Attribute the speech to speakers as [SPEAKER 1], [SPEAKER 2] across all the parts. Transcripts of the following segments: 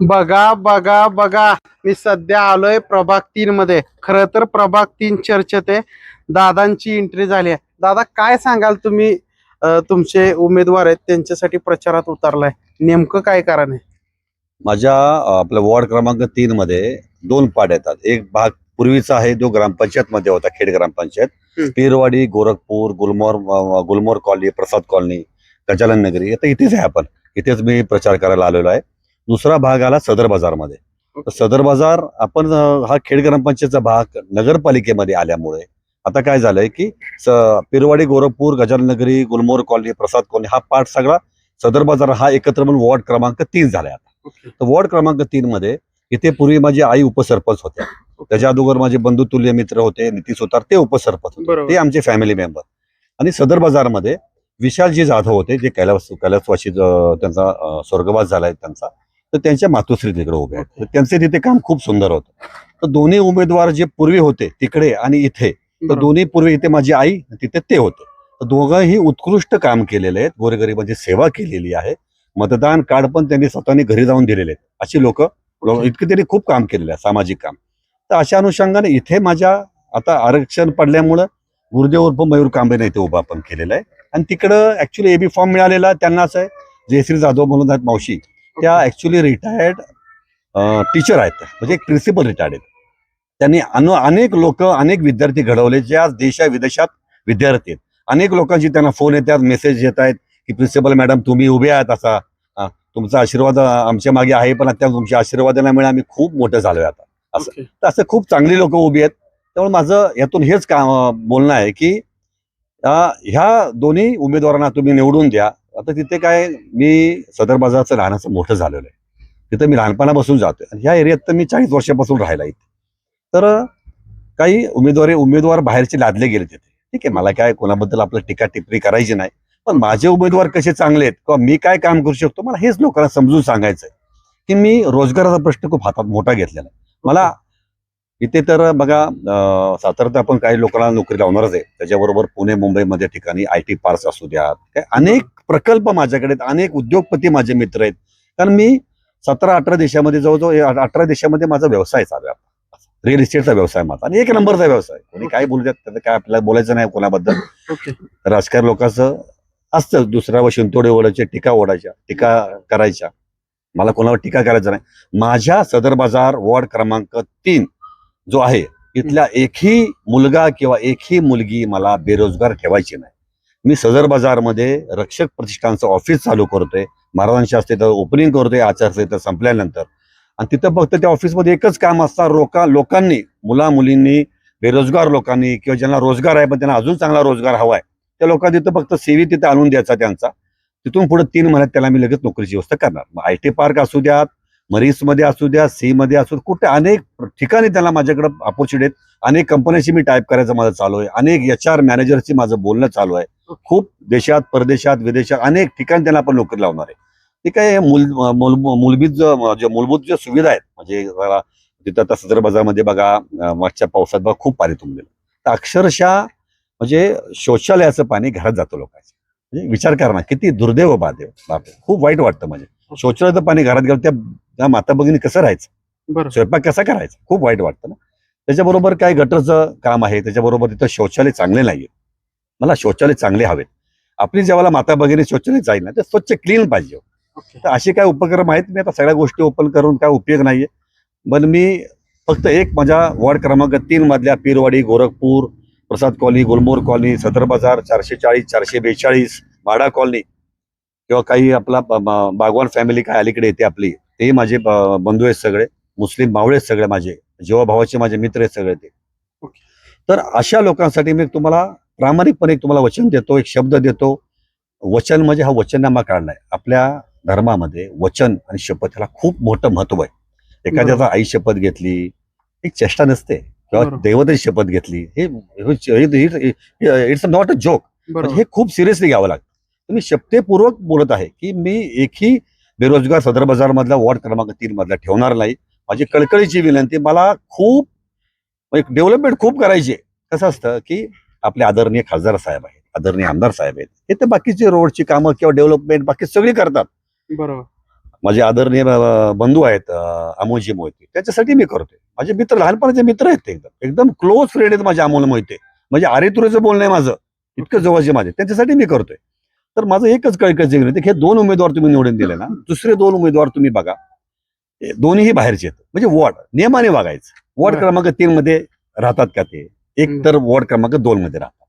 [SPEAKER 1] बघा बघा बघा. मी सध्या आलोय प्रभाग तीन मध्ये. खर तर प्रभाग तीन चर्चेत आहे. दादांची एंट्री झाली आहे. दादा काय सांगाल तुम्ही? तुमचे उमेदवार आहेत त्यांच्यासाठी प्रचारात उतरलाय. नेमकं काय कारण आहे?
[SPEAKER 2] माझ्या आपल्या वॉर्ड क्रमांक तीन मध्ये दोन पाड येतात. एक भाग पूर्वीचा आहे जो ग्रामपंचायत मध्ये होता खेड ग्रामपंचायत. पीरवाडी गोरखपूर गुलमोर गुलमोर कॉलनी प्रसाद कॉलनी गजानन नगरी आता इथेच आहे आपण. इथेच मी प्रचार करायला आलेलो आहे. दुसरा भाग आला सदर बाजारमध्ये. सदर बाजार आपण हा खेड ग्रामपंचायतचा भाग नगरपालिकेमध्ये आल्यामुळे आता काय झालंय की पिरवाडी गोरखपूर गजानन नगरी गुलमोर कॉलनी प्रसाद कॉलनी हा पार्ट सगळा सदर बाजार हा एकत्र म्हणून वॉर्ड क्रमांक तीन झालाय आता. तर वॉर्ड क्रमांक तीन मध्ये इथे पूर्वी माझी आई उपसरपंच होत्या. त्याच्या अगोदर माझे बंधू तुल्य मित्र होते नितीश होतार ते उपसरपंच होते. ते आमचे फॅमिली मेंबर आणि सदर बाजारमध्ये विशालजी जाधव होते जे कैलास कैलासवाशी त्यांचा स्वर्गवास झालाय त्यांचा. तर त्यांच्या मातोश्री तिकडे उभे आहेत. तर त्यांचे तिथे काम खूप सुंदर होतं. तर दोन्ही उमेदवार जे पूर्वी होते तिकडे आणि इथे तर. दोन्ही पूर्वी इथे माझी आई तिथे ते होते. तर दोघंही उत्कृष्ट काम केलेले आहेत. गोरगरिबांची सेवा केलेली आहे. मतदान कार्ड पण त्यांनी स्वतःनी घरी जाऊन दिलेले आहेत. अशी लोक इतके त्यांनी खूप काम केलेलं आहे सामाजिक काम. तर अशा अनुषंगाने इथे माझ्या आता आरक्षण पडल्यामुळं गुरुदेव उर्फ मयूर कांबेने इथे उभा पण केलेला आहे. आणि तिकडं ऍक्च्युली एबी फॉर्म मिळालेला त्यांनाच आहे जयश्री जाधव म्हणून आहेत मावशी. त्या ऍक्च्युली रिटायर्ड टीचर आहेत. म्हणजे एक प्रिन्सिपल रिटायर्ड आहेत. त्यांनी अनु अनेक लोक अनेक विद्यार्थी घडवले जे आज देशा विदेशात विद्यार्थी आहेत. अनेक लोकांची त्यांना फोन येतात मेसेज येत आहेत की प्रिन्सिपल मॅडम तुम्ही उभे आहात असा. तुमचा आशीर्वाद आमच्या मागे आहे पण आता तुमच्या आशीर्वादामुळे आम्ही खूप मोठं झालोय आता. असं. तर असं खूप चांगली लोक उभी आहेत. त्यामुळे माझं यातून हेच काम अं, बोलणं आहे की ह्या दोन्ही उमेदवारांना तुम्ही निवडून द्या. आता तिथे काय मी सदर बाजारचं राहण्याचं मोठं झालेलं आहे. तिथं मी लहानपणापासून जातोय. आणि ह्या एरियात तर मी चाळीस वर्षापासून राहिला इथे. तर काही उमेदवारी उमेदवार बाहेरचे लादले गेले तिथे. ठीक आहे मला काय कोणाबद्दल आपलं टीका टिप्पणी करायची नाही. पण माझे उमेदवार कसे चांगले आहेत किंवा मी काय काम करू शकतो मला हेच लोकांना समजून सांगायचं आहे की मी रोजगाराचा प्रश्न खूप हातात मोठा घेतलेला आहे. मला इथे तर बघा अं, साताऱ्यात आपण काही लोकांना नोकरी लावणारच आहे. त्याच्याबरोबर पुणे मुंबईमध्ये ठिकाणी आय टी पार्क्स असू द्या काय अनेक प्रकल्प माझ्याकडे आहेत अनेक उद्योगपती माझे मित्र आहेत. कारण मी सतरा अठरा देशामध्ये जवळजवळ अठरा देशामध्ये माझा व्यवसाय चालू आहे रिअल इस्टेटचा व्यवसाय माझा. आणि एक नंबरचा व्यवसाय. कोणी काय बोलू त्याचं काय आपल्याला बोलायचं नाही कोणाबद्दल. राजकारण लोकांचं असतं. दुसऱ्यावर शिंतोडे ओढायचे टीका ओढायच्या टीका करायच्या. मला कोणावर टीका करायचं नाही. माझ्या सदर बाजार वॉर्ड क्रमांक तीन. जो आहे इथल्या एकही मुलगा किंवा एकही मुलगी मला बेरोजगार ठेवायची नाही. मी सदर बाजारमध्ये रक्षक प्रतिष्ठानचं ऑफिस चालू करतोय महाराजांच्या हस्ते तर ओपनिंग करतोय आचारसंहिता संपल्यानंतर. आणि तिथं फक्त त्या ऑफिसमध्ये एकच काम असतं लोका लोकांनी मुला मुलींनी बेरोजगार लोकांनी किंवा ज्यांना रोजगार आहे पण त्यांना अजून चांगला रोजगार हवा आहे त्या लोकांना तिथं फक्त सेवी तिथे आणून द्यायचा त्यांचा. तिथून पुढे तीन महिन्यात त्याला मी लगेच नोकरीची व्यवस्था करणार. मग आय टी पार्क असू द्यात मरीसमध्ये असू द्या सी मध्ये असू कुठे अनेक ठिकाणी त्यांना माझ्याकडे ऑपॉर्च्युनिटी आहेत. अनेक कंपन्यांशी मी टाईप करायचं माझं चालू आहे. अनेक एच आर मॅनेजरशी माझं बोलणं चालू आहे. खूप देशात परदेशात विदेशात अनेक ठिकाणी त्यांना आपण नोकरी लावणार आहे. ते काय मूल मूल- मूलभूत जो- मूलभूत ज्या सुविधा आहेत म्हणजे तिथं आता सदर बाजारमध्ये बघा मागच्या पावसात बघा खूप पाणी तुंबलेलं. तर अक्षरशः म्हणजे शौचालयाचं पाणी घरात जातं लोकांचं म्हणजे विचार करा ना किती दुर्दैव बादेव खूप वाईट वाटतं म्हणजे. शौचालयाचं पाणी घरात गेलं त्या त्या माता भगिनी कसं राहायचं? स्वयंपाक कसा करायचा? खूप वाईट वाटतं ना. त्याच्याबरोबर काय गटरचं काम आहे त्याच्याबरोबर तिथं शौचालय चांगले नाहीये मला शौचालय चांगले हवेत. आपली जेव्हा माता भगिनी शौचालय जाईल ना ते स्वच्छ क्लीन पाहिजे
[SPEAKER 1] ओके.
[SPEAKER 2] तर असे काय उपक्रम आहेत? मी आता सगळ्या गोष्टी ओपन करून काय उपयोग नाहीये. पण मी फक्त एक माझ्या वॉर्ड क्रमांक तीन मधल्या पीरवाडी गोरखपूर प्रसाद कॉलनी गुलमोर कॉलनी सदर बाजार चारशे चाळीस चारशे बेचाळीस माडा कॉलनी किंवा काही आपला बागवान फॅमिली काय अलीकडे येते आपली. तेही माझे बंधू आहेत सगळे मुस्लिम मावळे आहेत सगळे माझे जेव्हा भावाचे माझे मित्र आहेत सगळे ते. तर अशा लोकांसाठी मी तुम्हाला प्रामाणिकपणे तुम्हाला वचन देतो एक शब्द देतो. वचन म्हणजे हा वचननामा काढलाय आपल्या धर्मामध्ये वचन आणि शपथ ह्याला खूप मोठं महत्त्व आहे. एखाद्याचा आई शपथ घेतली एक चेष्टा नसते. किंवा. देवतेची शपथ घेतली हे इट्स नॉट अ जोक हे खूप सिरियसली घ्यावं लागतं. मी शपथेपूर्वक बोलत आहे की मी एकही बेरोजगार सदर बाजार मधला वॉर्ड क्रमांक तीन मधला ठेवणार नाही. माझी कळकळीची विनंती मला खूप एक डेव्हलपमेंट खूप करायची आहे. कसं असतं की आपले आदरणीय खासदार साहेब आहेत आदरणीय आमदार साहेब आहेत. हे तर बाकीचे रोडची कामं किंवा डेव्हलपमेंट बाकी सगळी करतात.
[SPEAKER 1] बरोबर.
[SPEAKER 2] माझे आदरणीय बंधू आहेत अमोलजी मोहिते. त्याच्यासाठी मी करतोय. माझे मित्र लहानपणाचे मित्र आहेत ते एकदम. एकदम क्लोज फ्रेंड आहेत माझे अमोल मोहिते. म्हणजे आरे तुरेचं बोलणं आहे माझं. इतकं जवळचे माझे. त्यांच्यासाठी मी करतोय. तर माझं एकच कळकळचे विनंती हे दोन उमेदवार तुम्ही निवडून दिले ना दुसरे दोन उमेदवार तुम्ही बघा. दोन्हीही बाहेरचे आहेत. म्हणजे वॉर्ड नियमाने वागायचं. वॉर्ड. क्रमांक तीन मध्ये राहतात का ते? एक. तर वॉर्ड क्रमांक दोन मध्ये राहतात.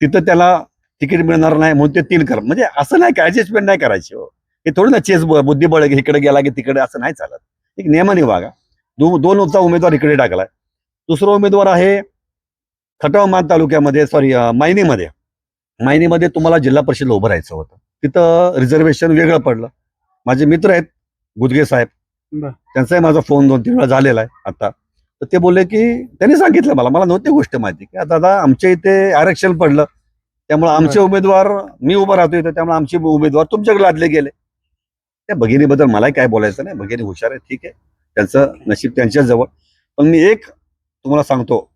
[SPEAKER 2] तिथं त्याला तिकीट मिळणार नाही म्हणून ते तीन कर म्हणजे असं नाही का ऍडजस्टमेंट नाही करायची हो. हे थोडं ना चेस बुद्धिबळ इकडे गेला की तिकडे असं नाही चालत. एक नियमाने वागा. दो दोनचा उमेदवार इकडे टाकलाय. दुसरा उमेदवार आहे खटाव मान तालुक्यामध्ये सॉरी मायनीमध्ये. मायनीमध्ये तुम्हाला जिल्हा परिषदला उभं राहायचं होतं. तिथं रिझर्वेशन वेगळं पडलं. माझे मित्र आहेत गुदगे साहेब. त्यांचाही माझा फोन दोन तीन वेळा झालेला आहे आता. तर ते बोलले की त्यांनी सांगितलं मला मला नव्हती गोष्ट माहिती. की दादा आमच्या इथे आरक्षण पडलं. त्यामुळे आमचे उमेदवार मी उभं राहतो इथं त्यामुळे आमचे उमेदवार तुमच्याकडे लादले गेले. त्या भगिनीबद्दल मलाही काय बोलायचं नाही. भगिनी हुशार आहे ठीक आहे. त्यांचं नशीब त्यांच्या जवळ पण मी एक तुम्हाला सांगतो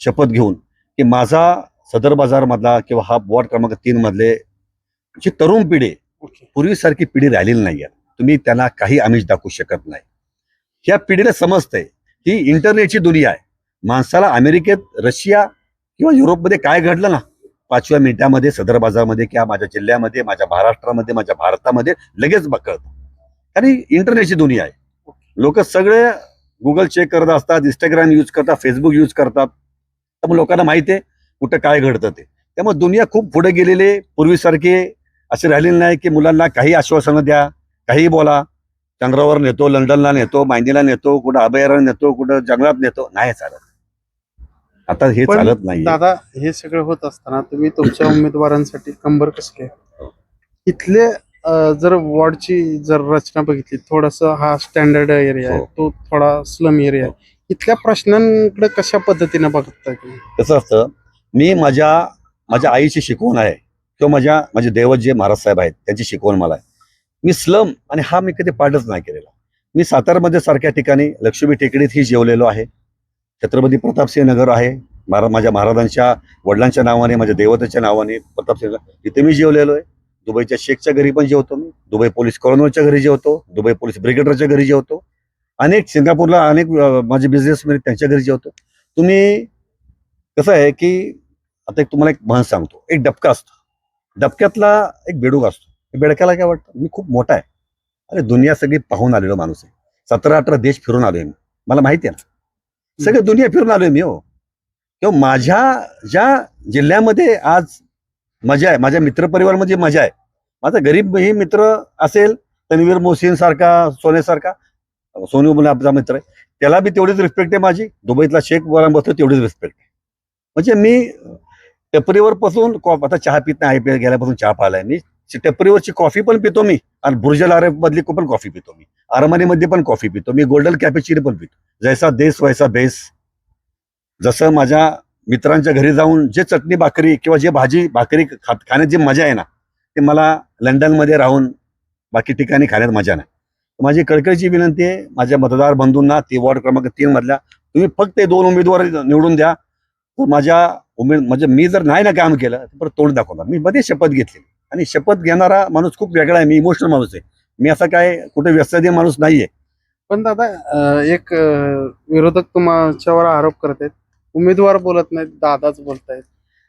[SPEAKER 2] शपथ घेऊन की माझा सदर बाजार मधला किंवा हा वॉर्ड क्रमांक तीन मधले जी तरुण पिढी पूर्वीसारखी पिढी राहिलेली नाहीये. तुम्ही त्यांना काही आमिष दाखवू शकत नाही. ह्या पिढीला समजतंय ही इंटरनेटची दुनिया आहे. माणसाला अमेरिकेत रशिया किंवा युरोपमध्ये काय घडलं ना? पाचव्या मिनिटामध्ये सदर बाजारमध्ये किंवा माझ्या जिल्ह्यामध्ये माझ्या महाराष्ट्रामध्ये माझ्या भारतामध्ये लगेच बघत आणि इंटरनेटची दुनिया आहे. लोक सगळे गुगल चेक करत असतात इंस्टाग्राम यूज करतात फेसबुक यूज करतात. त्यामुळे लोकांना माहिती आहे कुठं काय घडतं ते. त्यामुळे दुनिया खूप पुढे गेलेली. पूर्वीसारखे असे राहिलेले नाही की मुलांना काही आश्वासनं द्या काही बोला. चंद्रावर नेतो लंडनला नेतो मायनीला नेतो कुठं अभयारण्य नेतो कुठं जंगलात नेतो. नाही चालत. आता हे चालत नाही
[SPEAKER 1] दादा हे सगळं होत असताना तुम्ही तुमच्या उमेदवारांसाठी कंबर कसले इथले जर वॉर्डची जर रचना बघितली थोडस हा स्टँडर्ड एरिया आहे
[SPEAKER 2] हो.
[SPEAKER 1] तो थोडा स्लम एरिया आहे. इथल्या प्रश्नांकडे कशा पद्धतीने तुम्ही?
[SPEAKER 2] कसं असतं मी माझ्या माझ्या आईची शिकवण आहे. किंवा माझ्या माझे दैवत जे महाराज साहेब आहेत त्यांची शिकवण मला आहे. मी स्लम आणि हा मी कधी पाठच नाही केलेला. मी सातारमध्ये सारख्या ठिकाणी लक्ष्मी टेकडीत ही जेवलेलो आहे. छत्रपती प्रतापसिंह नगर आहे. महारा माझ्या महाराजांच्या वडिलांच्या नावाने माझ्या देवतेच्या नावाने प्रतापसिंह इथे मी जेवलेलो आहे दुबईच्या शेखच्या घरी पण जेवतो मी. दुबई पोलीस कॉर्नरच्या घरी जेवतो. दुबई पोलीस ब्रिगेडरच्या घरी जेवतो. अनेक सिंगापूरला अनेक माझे बिझनेसमॅन त्यांच्या घरी जेवतो. तुम्ही कसं आहे की आता एक तुम्हाला एक म्हण सांगतो. एक डबका असतो. डबक्यातला एक बेडूक असतो. बेडक्याला काय वाटतं? मी खूप मोठा आहे. अरे दुनिया सगळी पाहून आलेलो माणूस आहे. सतरा अठरा देश फिरून आलोय मी. मला माहिती आहे ना? सगळं दुनिया फिरून आलोय मी हो. किंवा माझ्या ज्या जिल्ह्यामध्ये आज मजा आहे माझ्या मित्रपरिवारमध्ये मजा आहे. माझा गरीब ही मित्र असेल तन्वीर मोहसिन सारखा सोनेसारखा सोनू म्हणून आपला मित्र आहे. त्याला बी तेवढीच रिस्पेक्ट आहे माझी. दुबईतला शेख बोला बसतो तेवढीच रिस्पेक्ट आहे. म्हणजे मी टपरीवर पासून कॉफ आता चहा पित नाही आय गेल्यापासून चहा पाहिलाय मी. टपरीवरची कॉफी पण पितो मी. आणि बुर्जल आरेफ मधली पण कॉफी पितो मी. आरमानीमध्ये पण कॉफी पितो. मी गोल्डन कॅपेचिरी पण पितो. जैसा देश वैसा बेस. जसं माझ्या मित्रांच्या घरी जाऊन जे चटणी भाकरी किंवा जे भाजी भाकरी खात खाण्यात जी मजा आहे ना ते मला लंडनमध्ये राहून बाकी ठिकाणी खाण्यात मजा नाही. माझी कळकळीची विनंती आहे माझ्या मतदार बंधूंना ती वॉर्ड क्रमांक तीन मधल्या तुम्ही फक्त दोन उमेदवार निवडून द्या. तर माझ्या उमेद म्हणजे मी जर नाही ना काम केलं तर परत तोंड दाखवणार. मी मध्ये शपथ घेतली. आणि शपथ घेणारा माणूस खूप वेगळा आहे. मी इमोशनल माणूस आहे. मी असा काय कुठे व्यस्तदय माणूस नाहीये.
[SPEAKER 1] पण दादा एक विरोधक तुमच्यावर आरोप करत आहेत उमेदवार बोलत नाहीत दादाच बोलतायत.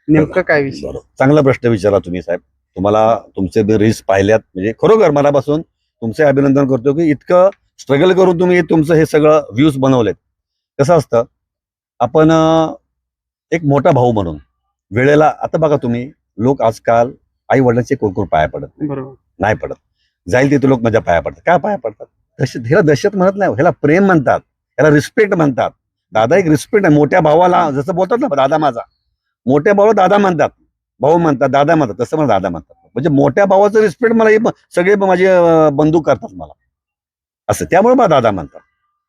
[SPEAKER 1] नेमकं काय विषय?
[SPEAKER 2] बरोबर. चांगला प्रश्न विचारला तुम्ही साहेब. तुम्हाला तुमचे रील्स पाहिल्यात म्हणजे खरोखर मनापासून तुमचे अभिनंदन करतो की इतकं स्ट्रगल करून तुम्ही तुमचं हे सगळं व्ह्यूज बनवलेत. कसं असतं आपण एक मोठा भाऊ म्हणून. वेळेला आता बघा तुम्ही लोक आजकाल आई वडिलांचे कोण पाया पडत नाही. नाही पडत. जाईल तिथे लोक माझ्या पाया पडतात. काय पाया पडतात? दहशत ह्याला दहशत म्हणत नाही. ह्याला प्रेम म्हणतात. ह्याला रिस्पेक्ट म्हणतात. दादा एक रिस्पेक्ट आहे. मोठ्या भावाला जसं बोलतात ना दादा माझा. मोठ्या भावाला दादा म्हणतात. भाऊ म्हणतात दादा म्हणतात. तसं मला दादा म्हणतात. म्हणजे मोठ्या भावाचं रिस्पेक्ट मला हे ब- सगळे माझे अं, बंधू करतात मला. असं. त्यामुळे मला दादा म्हणतात.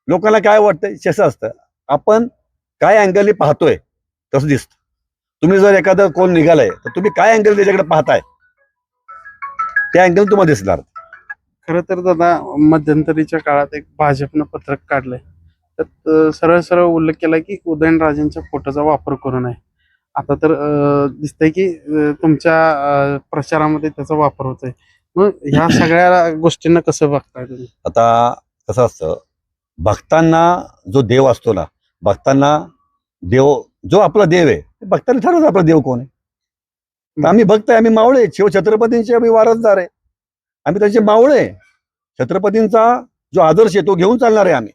[SPEAKER 2] लोकांना काय वाटतं कसं असतं. आपण काय अँगलने पाहतोय? तसं दिसतं. तुम्ही जर एखादं कोण निघालंय तर तुम्ही काय अँगल त्याच्याकडे पाहताय? त्या अँगल तुम्हाला दिसणार.
[SPEAKER 1] खरं तर दादा मध्यंतरीच्या काळात एक भाजपनं पत्रक काढलंय. त्यात सरळ सरळ उल्लेख केला की उदयनराजेंच्या फोटोचा वापर करू नये. आता तर दिसतंय की तुमच्या प्रचारामध्ये त्याचा वापर होतोय. मग ह्या सगळ्या गोष्टींना कसं बघताय तुम्ही?
[SPEAKER 2] आता कसं असतं भक्तांना जो देव असतो ना भक्तांना देव जो आपला देव आहे ते भक्तांना ठरवत आपला देव कोण आहे. तर आम्ही भक्त आहे आम्ही मावळे शिव छत्रपतींचे आम्ही वारसदार आहे. आम्ही त्यांचे मावळे छत्रपतींचा जो आदर्श आहे तो घेऊन चालणार आहे आम्ही.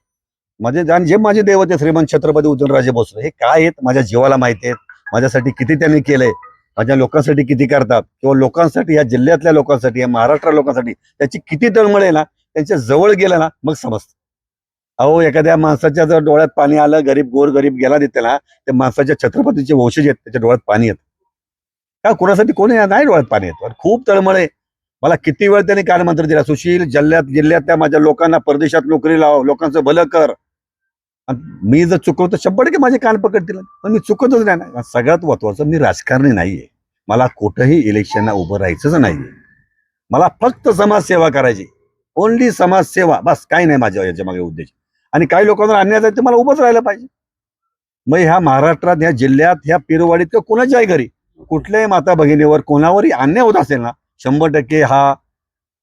[SPEAKER 2] माझे आणि जे माझे देव होते श्रीमंत छत्रपती उदयनराजे भोसले हे काय आहेत? माझ्या जीवाला माहिती आहेत. माझ्यासाठी किती त्यांनी केलंय. माझ्या लोकांसाठी किती करतात? किंवा लोकांसाठी या जिल्ह्यातल्या लोकांसाठी या महाराष्ट्र लोकांसाठी त्याची किती तळमळ आहे ना? त्यांच्या जवळ गेलं ना मग समजतं. अहो एखाद्या माणसाच्या जर डोळ्यात पाणी आलं गरीब गोर गरीब गेला देते ना त्या माणसाच्या छत्रपतीचे वंशज आहेत त्याच्या डोळ्यात पाणी येत. का कुणासाठी कोणी नाही डोळ्यात पाणी येत? खूप तळमळ आहे. मला किती वेळ त्यांनी कानमंत्र दिला. सुशील जिल्ह्यात जिल्ह्यातल्या माझ्या लोकांना परदेशात नोकरी लाव लोकांचं भलं कर. मी जर चुकवतो शंभर टक्के माझे कान पकडतील पण मी चुकतच नाही ना. सगळ्यात महत्वाचं मी राजकारणी नाहीये. मला कुठंही इलेक्शनला उभं राहायचंच नाहीये. मला फक्त समाजसेवा करायची. ओनली समाजसेवा. बस काही नाही माझ्या याच्या मागे उद्देश. आणि काही लोकांना अन्याय आहे तर मला उभंच राहिलं पाहिजे. मग ह्या महाराष्ट्रात ह्या जिल्ह्यात ह्या पिरवाडीत किंवा कोणाच्याही घरी कुठल्याही माता भगिनीवर कोणावरही अन्याय होत असेल ना शंभर टक्के हा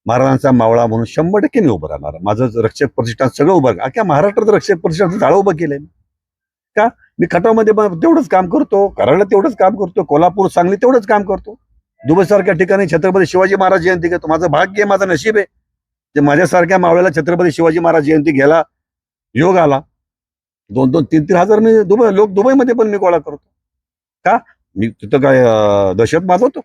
[SPEAKER 2] महाराजांचा मावळा म्हणून शंभर टक्के मी उभं राहणार. माझं रक्षक प्रतिष्ठान सगळं उभं अख्या महाराष्ट्रात रक्षक प्रतिष्ठान जाळं उभं केलंय का? मी खटावमध्ये तेवढंच काम करतो कराडला तेवढंच काम करतो कोल्हापूर सांगली तेवढंच काम करतो. दुबईसारख्या ठिकाणी छत्रपती शिवाजी महाराज जयंती घेतो माझं भाग्य माझं नशीब आहे. ते माझ्यासारख्या मावळ्याला छत्रपती शिवाजी महाराज जयंती घ्यायला योग आला. दोन दोन तीन तीन हजार मी दुबई लोक दुबईमध्ये पण मी गोळा करतो. का? मी तिथं काय दहशत माजवतो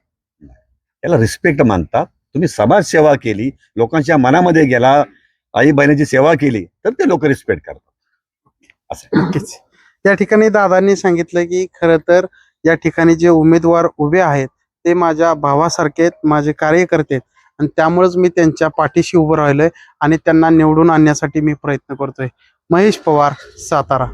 [SPEAKER 2] याला रिस्पेक्ट मानतात. तुम्ही समाजसेवा केली लोकांच्या मनामध्ये गेला आई बहिणीची सेवा केली तर ते लोक रिस्पेक्ट करतात. असं.
[SPEAKER 1] नक्कीच. या ठिकाणी दादांनी सांगितलं की खरं तर या ठिकाणी जे उमेदवार उभे आहेत ते माझ्या भावासारखे माझे कार्यकर्ते आणि त्यामुळेच मी त्यांच्या पाठीशी उभं राहिलोय आणि त्यांना निवडून आणण्यासाठी मी प्रयत्न करतोय. महेश पवार सातारा